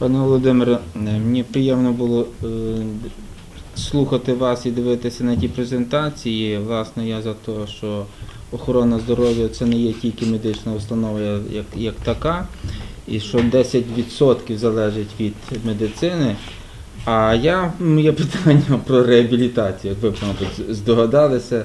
Пане Володимире, е, мені приємно було е, слухати вас і дивитися на ті презентації. Власне, я за те, що охорона здоров'я це не є тільки медична установа як, як така, і що 10% залежить від медицини. А я моє питання про реабілітацію, як ви, мабуть, здогадалися.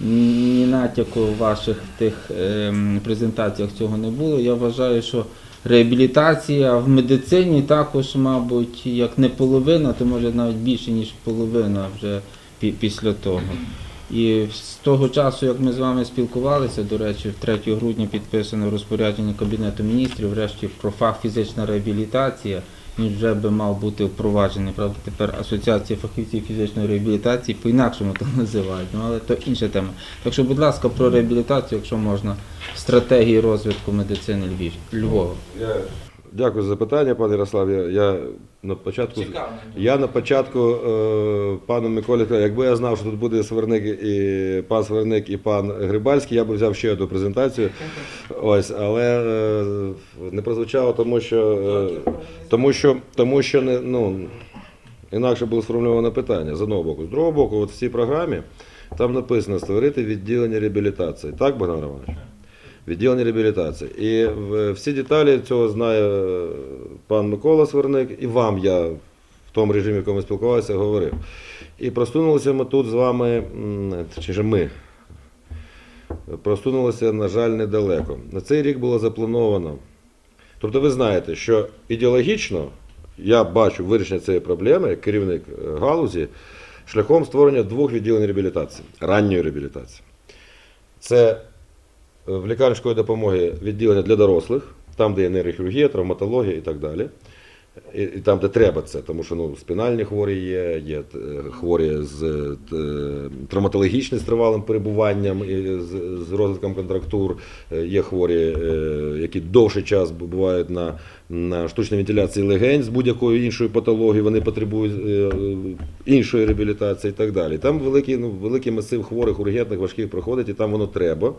Ні натяку в ваших тих ем, презентаціях цього не було. Я вважаю, що реабілітація в медицині також, мабуть, як не половина, то може навіть більше, ніж половина вже після того. І з того часу, як ми з вами спілкувалися, до речі, 3 грудня підписано розпорядження Кабінету міністрів, врешті про фах фізична реабілітація, вже би мав бути впроваджений. Правда, тепер Асоціація фахівців фізичної реабілітації по-інакшому то називають, ну, але то інша тема. Так що, будь ласка, про реабілітацію, якщо можна, стратегії розвитку медицини Львів, Львова. Дякую за запитання, пане Ярослав. Я, я на початку. Я на початку е, пану Миколі якби я знав, що тут буде Сверник і пан Сверник і пан Грибальський, я б взяв ще одну презентацію. Ось, але е, не прозвучало, тому що, е, тому що, тому що не, ну, інакше було сформульоване питання з одного боку. З другого боку, от в цій програмі там написано створити відділення реабілітації. Так, Богдан Романович? Відділення реабілітації. І всі деталі цього знає е, пан Микола Сверник, і вам я в тому режимі, в якому ми спілкувалися, говорив. І просунулися ми тут з вами, чи ж ми, просунулися, на жаль, недалеко. На цей рік було заплановано. Тобто ви знаєте, що ідеологічно я бачу вирішення цієї проблеми як керівник е, галузі шляхом створення двох відділень реабілітації, ранньої реабілітації. Це в лікарні допомоги відділення для дорослих, там, де є нейрохірургія, травматологія і так далі. І, там, де треба це, тому що ну, спінальні хворі є, є е, хворі з е, травматологічним з тривалим перебуванням, з, розвитком контрактур, е, є хворі, е, які довший час бувають на, на штучній вентиляції легень з будь-якою іншою патологією, вони потребують е, іншої реабілітації і так далі. Там великий, ну, великий масив хворих, ургентних, важких проходить, і там воно треба.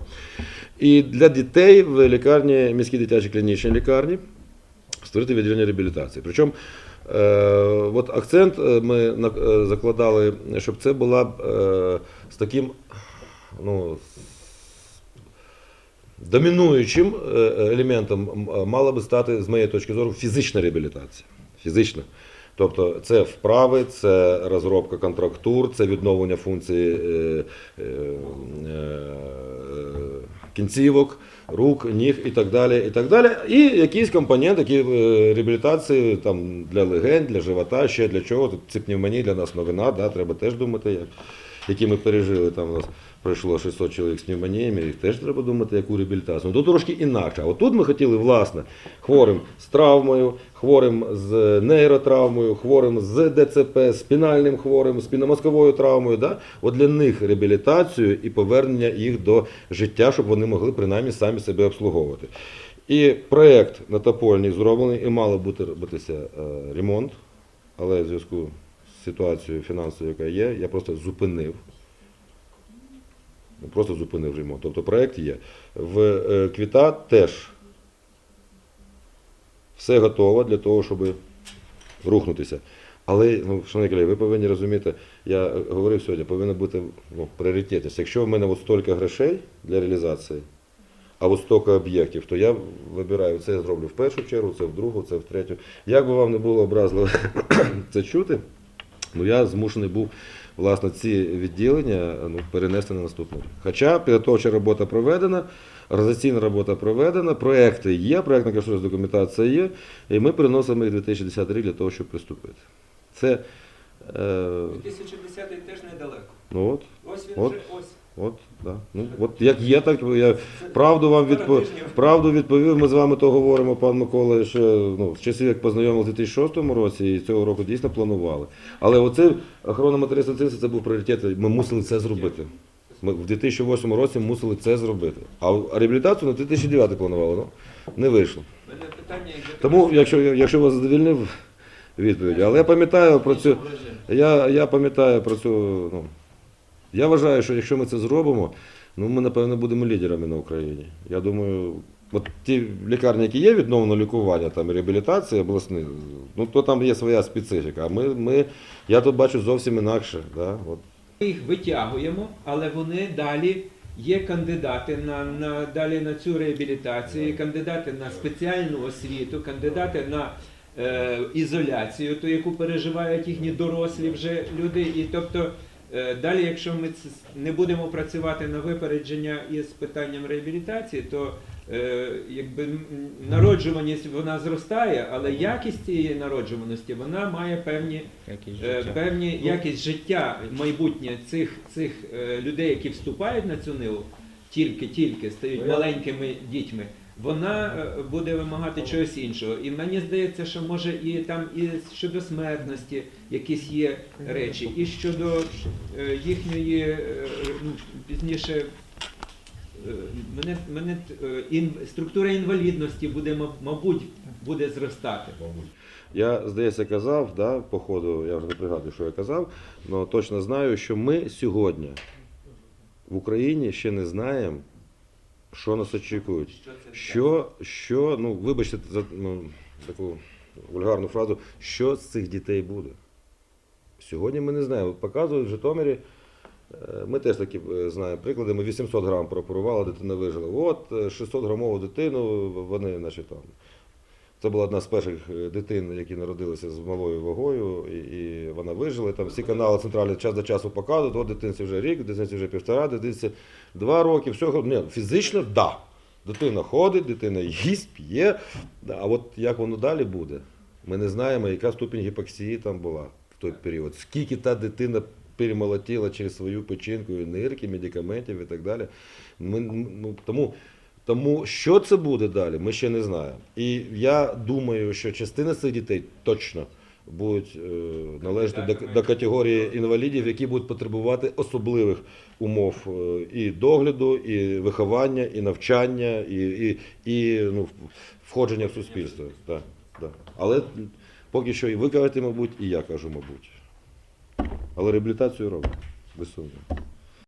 І для дітей в лікарні, міській дитячій клінічній лікарні, створити відділення реабілітації. Причому е, от акцент е, ми е, закладали, щоб це була е, з таким ну, домінуючим е, елементом мала би стати, з моєї точки зору, фізична реабілітація. Фізична. Тобто це вправи, це розробка контрактур, це відновлення функції е, е, е, кінцівок, рук, ніг і так далі. І так далі. І якийсь компонент, які е, реабілітації там, для легень, для живота, ще для чого. Тут ці пневмонії для нас новина, да, треба теж думати, як, які ми пережили. Там у нас пройшло 600 чоловік з пневмоніями, їх теж треба думати, яку реабілітацію. Ну, Тут трошки інакше. А от тут ми хотіли, власне, хворим з травмою, хворим з нейротравмою, хворим з ДЦП, спінальним хворим, спінномозковою травмою. Да? От для них реабілітацію і повернення їх до життя, щоб вони могли принаймні самі себе обслуговувати. І проєкт на Топольній зроблений, і мало бути робитися е, ремонт, але в зв'язку з ситуацією фінансовою, яка є, я просто зупинив. Ну, Просто зупинив ремонт. Тобто проєкт є. В е, Квіта теж все готово для того, щоб рухнутися. Але, ну, шановні колеги, ви повинні розуміти, я говорив сьогодні, повинна бути ну, пріоритетність. Якщо в мене от стільки грошей для реалізації, а от стільки об'єктів, то я вибираю, це я зроблю в першу чергу, це в другу, це в третю. Як би вам не було образливо це чути, ну я змушений був власне ці відділення ну, перенести на наступний рік. Хоча підготовча робота проведена, організаційна робота проведена, проекти є, проектна кошторисна документація є, і ми переносимо їх 2010 рік для того, щоб приступити. Це е, 2010 теж недалеко. ну от, Ось він От. вже ось. От, да. ну, от як є, так я правду вам відпо... правду відповів. Ми з вами то говоримо, пан Микола, що ну, з часів, як познайомилися в 2006 році, і цього року дійсно планували. Але оце охорона цінності це був пріоритет. Ми мусили це зробити. Ми в 2008 році мусили це зробити. А реабілітацію на 2009 планували, ну не вийшло. Тому, якщо, якщо вас задовільнив відповідь, але я пам'ятаю про цю. Я, я пам'ятаю про цю. Ну, я вважаю, що якщо ми це зробимо, ну ми напевно будемо лідерами на Україні. Я думаю, От ті лікарні, які є відновлено лікування, там реабілітація обласні, ну то там є своя специфіка. А ми, ми я тут бачу зовсім інакше. Да? От. Ми їх витягуємо, але вони далі є кандидати на, на далі на цю реабілітацію, кандидати на спеціальну освіту, кандидати на е, ізоляцію, ту, яку переживають їхні дорослі вже люди. І тобто далі, якщо ми не будемо працювати на випередження із питанням реабілітації, то е, якби народжуваність вона зростає, але якість цієї народжуваності вона має певні Якісь Е, життя. певні якість життя майбутнє цих, цих е, людей, які вступають на цю ниву, тільки-тільки стають маленькими дітьми, вона е, буде вимагати чогось іншого. І мені здається, що може і там і щодо смертності якісь є речі, і щодо е, їхньої е, ну, пізніше. Мене, мене ін, структура інвалідності буде, мабуть, буде зростати. Я, здається, казав, да, по ходу, я вже не пригадую, що я казав, але точно знаю, що ми сьогодні в Україні ще не знаємо, що нас очікують. Що Що, ну, вибачте за ну, таку вульгарну фразу, що з цих дітей буде. Сьогодні ми не знаємо. Показують в Житомирі. е, Ми теж такі е, знаємо приклади. Ми 800 грам пропорувала, дитина вижила. От е, 600 грамову дитину, вони, значить, там. Це була одна з перших е, дитин, які народилися з малою вагою, і, і вона вижила. Там всі канали центральні час до часу показують, от дитинці вже рік, дитинці вже півтора, дитинці два роки, все, ні, фізично, так. Да. Дитина ходить, дитина їсть, п'є. А от як воно далі буде, ми не знаємо, яка ступінь гіпоксії там була в той період. Скільки та дитина перемолотіла через свою печінку, нирки, медикаментів і так далі. Ми, ну, тому, тому що це буде далі, ми ще не знаємо. І я думаю, що частина цих дітей точно будуть е, належати до, до категорії інвалідів, які будуть потребувати особливих умов е, і догляду, і виховання, і навчання, і, і, і ну, входження в суспільство. Да, да. Але поки що і ви кажете, мабуть, і я кажу, мабуть. Але реабілітацію робимо, без сумніву.